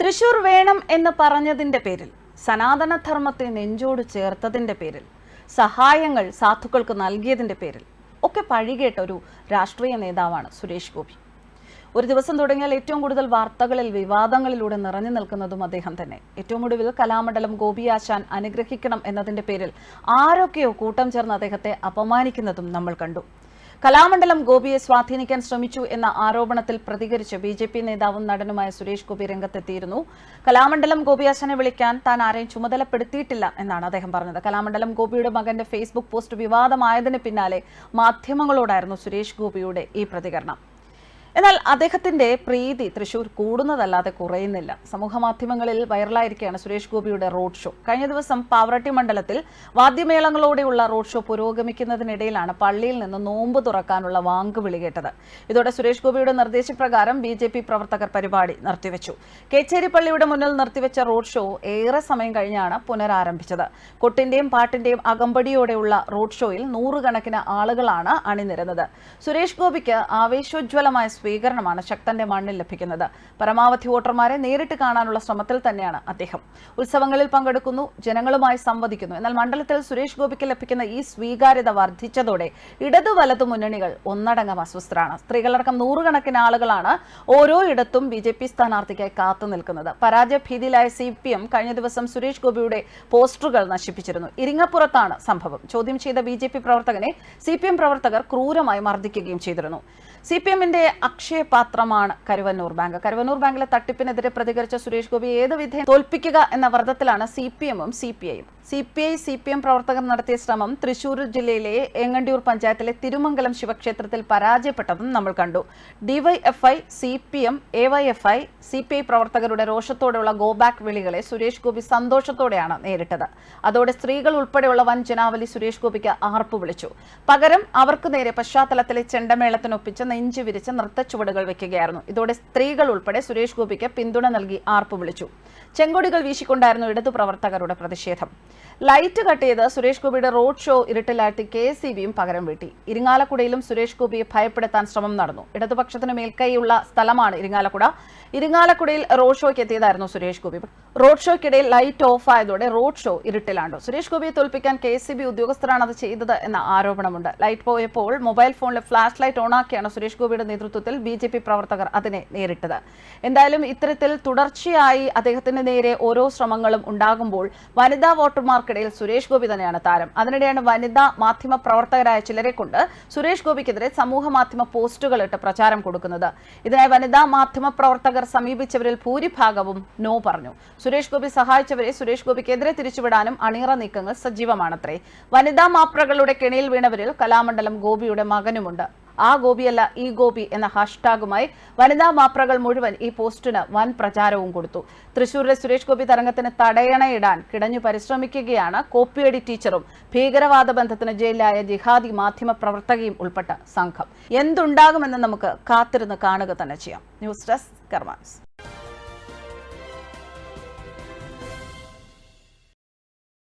തൃശൂർ വേണം എന്ന് പറഞ്ഞതിന്റെ പേരിൽ സനാതനധർമ്മത്തെ നെഞ്ചോട് ചേർത്തതിന്റെ പേരിൽ സഹായങ്ങൾ സാധുക്കൾക്ക് നൽകിയതിന്റെ പേരിൽ ഒക്കെ പഴികേട്ട ഒരു രാഷ്ട്രീയ നേതാവാണ് സുരേഷ് ഗോപി. ഒരു ദിവസം തുടങ്ങിയാൽ ഏറ്റവും കൂടുതൽ വാർത്തകളിൽ വിവാദങ്ങളിലൂടെ നിറഞ്ഞു നിൽക്കുന്നതും അദ്ദേഹം തന്നെ. ഏറ്റവും ഒടുവിൽ കലാമണ്ഡലം ആശാൻ അനുഗ്രഹിക്കണം എന്നതിന്റെ പേരിൽ ആരൊക്കെയോ കൂട്ടം ചേർന്ന് അദ്ദേഹത്തെ അപമാനിക്കുന്നതും നമ്മൾ കണ്ടു. കലാമണ്ഡലം ഗോപിയെ സ്വാധീനിക്കാൻ ശ്രമിച്ചു എന്ന ആരോപണത്തിൽ പ്രതികരിച്ച് ബി ജെ പി നേതാവും നടനുമായ സുരേഷ് ഗോപി രംഗത്തെത്തിയിരുന്നു. കലാമണ്ഡലം ഗോപിയാശനെ വിളിക്കാൻ താൻ ആരെയും ചുമതലപ്പെടുത്തിയിട്ടില്ല എന്നാണ് അദ്ദേഹം പറഞ്ഞത്. കലാമണ്ഡലം ഗോപിയുടെ മകന്റെ ഫേസ്ബുക്ക് പോസ്റ്റ് വിവാദമായതിന് പിന്നാലെ മാധ്യമങ്ങളോടായിരുന്നു സുരേഷ് ഗോപിയുടെ ഈ പ്രതികരണം. എന്നാൽ അദ്ദേഹത്തിന്റെ പ്രീതി തൃശൂർ കൂടുന്നതല്ലാതെ കുറയുന്നില്ല. സമൂഹ മാധ്യമങ്ങളിൽ വൈറലായിരിക്കുകയാണ് സുരേഷ് ഗോപിയുടെ റോഡ് ഷോ. കഴിഞ്ഞ ദിവസം പാവറട്ടി മണ്ഡലത്തിൽ വാദ്യമേളങ്ങളോടെയുള്ള റോഡ് ഷോ പുരോഗമിക്കുന്നതിനിടയിലാണ് പള്ളിയിൽ നിന്ന് നോമ്പ് തുറക്കാനുള്ള വാങ്ക് വിളികേട്ടത്. ഇതോടെ സുരേഷ് ഗോപിയുടെ നിർദ്ദേശപ്രകാരം ബി പ്രവർത്തകർ പരിപാടി നിർത്തിവെച്ചു. കേച്ചേരി പള്ളിയുടെ മുന്നിൽ നിർത്തിവെച്ച റോഡ് ഷോ ഏറെ സമയം കഴിഞ്ഞാണ് പുനരാരംഭിച്ചത്. കൊട്ടിന്റെയും പാട്ടിന്റെയും അകമ്പടിയോടെയുള്ള റോഡ് ഷോയിൽ നൂറുകണക്കിന് ആളുകളാണ് അണിനിരന്നത്. സുരേഷ് ഗോപിക്ക് ആവേശോജ്വലമായ സ്വീകരണമാണ് ശക്തന്റെ മണ്ണിൽ ലഭിക്കുന്നത്. പരമാവധി വോട്ടർമാരെ നേരിട്ട് കാണാനുള്ള ശ്രമത്തിൽ തന്നെയാണ് അദ്ദേഹം. ഉത്സവങ്ങളിൽ പങ്കെടുക്കുന്നു ജനങ്ങളുമായി സംവദിക്കുന്നു. എന്നാൽ മണ്ഡലത്തിൽ സുരേഷ് ഗോപിക്ക് ലഭിക്കുന്ന ഈ സ്വീകാര്യത വർദ്ധിച്ചതോടെ ഇടതു വലതു മുന്നണികൾ ഒന്നടങ്കം അസ്വസ്ഥരാണ്. സ്ത്രീകളടക്കം നൂറുകണക്കിന് ആളുകളാണ് ഓരോ ഇടത്തും ബി ജെ പി സ്ഥാനാർത്ഥിക്കായി കാത്തു നിൽക്കുന്നത്. പരാജയഭീതിയിലായ സി പി എം കഴിഞ്ഞ ദിവസം സുരേഷ് ഗോപിയുടെ പോസ്റ്ററുകൾ നശിപ്പിച്ചിരുന്നു. ഇരിങ്ങപ്പുറത്താണ് സംഭവം. ചോദ്യം ചെയ്ത ബി ജെ പി പ്രവർത്തകനെ സി പി എം പ്രവർത്തകർ ക്രൂരമായി മർദ്ദിക്കുകയും ചെയ്തിരുന്നു. സി പി എമ്മിന്റെ അക്ഷയപാത്രമാണ് കരുവന്നൂർ ബാങ്ക്. കരുവന്നൂർ ബാങ്കിലെ തട്ടിപ്പിനെതിരെ പ്രതികരിച്ച സുരേഷ് ഗോപി ഏത് വിധേയം തോൽപ്പിക്കുക എന്ന വ്രതത്തിലാണ് സി പി എമ്മും സി പി ഐയും C P I C P M പ്രവർത്തകർ നടത്തിയ ശ്രമം തൃശൂർ ജില്ലയിലെ എങ്ങണ്ടിയൂർ പഞ്ചായത്തിലെ തിരുമംഗലം ശിവക്ഷേത്രത്തിൽ പരാജയപ്പെട്ടതും നമ്മൾ കണ്ടു. DYFI C P M A Y F I C P I പ്രവർത്തകരുടെ രോഷത്തോടെയുള്ള ഗോ ബാക്ക് വിളികളെ സുരേഷ് ഗോപി സന്തോഷത്തോടെയാണ് നേരിട്ടത്. അതോടെ സ്ത്രീകൾ ഉൾപ്പെടെയുള്ള വൻ ജനാവലി സുരേഷ് ഗോപിക്ക് ആർപ്പ് വിളിച്ചു. പകരം അവർക്ക് നേരെ പശ്ചാത്തലത്തിലെ ചെണ്ടമേളത്തിനൊപ്പിച്ച് നെഞ്ചു വിരിച്ച് നൃത്തച്ചുവടുകൾ വെക്കുകയായിരുന്നു. ഇതോടെ സ്ത്രീകൾ ഉൾപ്പെടെ സുരേഷ് ഗോപിക്ക് പിന്തുണ നൽകി ആർപ്പ് വിളിച്ചു. ചെങ്കൊടികൾ വീശിക്കൊണ്ടായിരുന്നു ഇടതു പ്രവർത്തകരുടെ പ്രതിഷേധം. ലൈറ്റ് കട്ട് ചെയ്ത് സുരേഷ് ഗോപിയുടെ റോഡ് ഷോ ഇരുട്ടിലാട്ടി കെ സി ബിയും പകരം വീട്ടി. ഇരിങ്ങാലക്കുടയിലും സുരേഷ് ഗോപിയെ ഭയപ്പെടുത്താൻ ശ്രമം നടന്നു. ഇടതുപക്ഷത്തിന് മേൽക്കൈയുള്ള സ്ഥലമാണ് ഇരിങ്ങാലക്കുട. ഇരിങ്ങാലക്കുടയിൽ റോഡ് ഷോയ്ക്ക് എത്തിയതായിരുന്നു സുരേഷ് ഗോപി. റോഡ് ഷോയ്ക്കിടയിൽ ലൈറ്റ് ഓഫ് ആയതോടെ റോഡ് ഷോ ഇരുട്ടിലാണ്ടു. സുരേഷ് ഗോപിയെ തോൽപ്പിക്കാൻ കെ ബി ഉദ്യോഗസ്ഥരാണ് അത് ചെയ്തത് എന്ന ആരോപണമുണ്ട്. ലൈറ്റ് പോയപ്പോൾ മൊബൈൽ ഫോണിലെ ഫ്ലാഷ് ലൈറ്റ് ഓണാക്കിയാണ് സുരേഷ് ഗോപിയുടെ നേതൃത്വത്തിൽ ബി ജെ പി പ്രവർത്തകർ അതിനെ നേരിട്ടത്. എന്തായാലും ഇത്തരത്തിൽ തുടർച്ചയായി അദ്ദേഹത്തിന് നേരെ ഓരോ ശ്രമങ്ങളും ഉണ്ടാകുമ്പോൾ വനിതാ വോട്ടർമാർക്കിടയിൽ സുരേഷ് ഗോപി തന്നെയാണ് താരം. അതിനിടെയാണ് വനിതാ മാധ്യമ പ്രവർത്തകരായ ചിലരെ കൊണ്ട് സുരേഷ് ഗോപിക്കെതിരെ സമൂഹ മാധ്യമ പോസ്റ്റുകൾ ഇട്ട് പ്രചാരം കൊടുക്കുന്നത്. ഇതിനായി വനിതാ മാധ്യമ പ്രവർത്തകർ സമീപിച്ചവരിൽ ഭൂരിഭാഗവും നോ പറഞ്ഞു. സുരേഷ് ഗോപി സഹായിച്ചവരെ സുരേഷ് ഗോപിക്കെതിരെ തിരിച്ചുവിടാനും അണിയറ നീക്കങ്ങൾ സജീവമാണത്രേ. വനിതാ മാപ്രകളുടെ കെണിയിൽ വീണവരിൽ കലാമണ്ഡലം ഗോപിയുടെ മകനുമുണ്ട്. ആ ഗോപിയല്ല ഈ ഗോപി എന്ന ഹാഷ്ടാഗുമായി വനിതാ മാപ്രകൾ മുഴുവൻ ഈ പോസ്റ്റിന് വൻ പ്രചാരവും കൊടുത്തു. തൃശൂരിലെ സുരേഷ് ഗോപി തരംഗത്തിന് തടയണയിടാൻ കിടഞ്ഞു പരിശ്രമിക്കുകയാണ് കോപ്പിയടി ടീച്ചറും ഭീകരവാദ ബന്ധത്തിന് ജയിലിലായ ജിഹാദി മാധ്യമ പ്രവർത്തകയും ഉൾപ്പെട്ട സംഘം. എന്തുണ്ടാകുമെന്ന് നമുക്ക് കാത്തിരുന്ന് കാണുക തന്നെ ചെയ്യാം. News desk കർമാൻസ്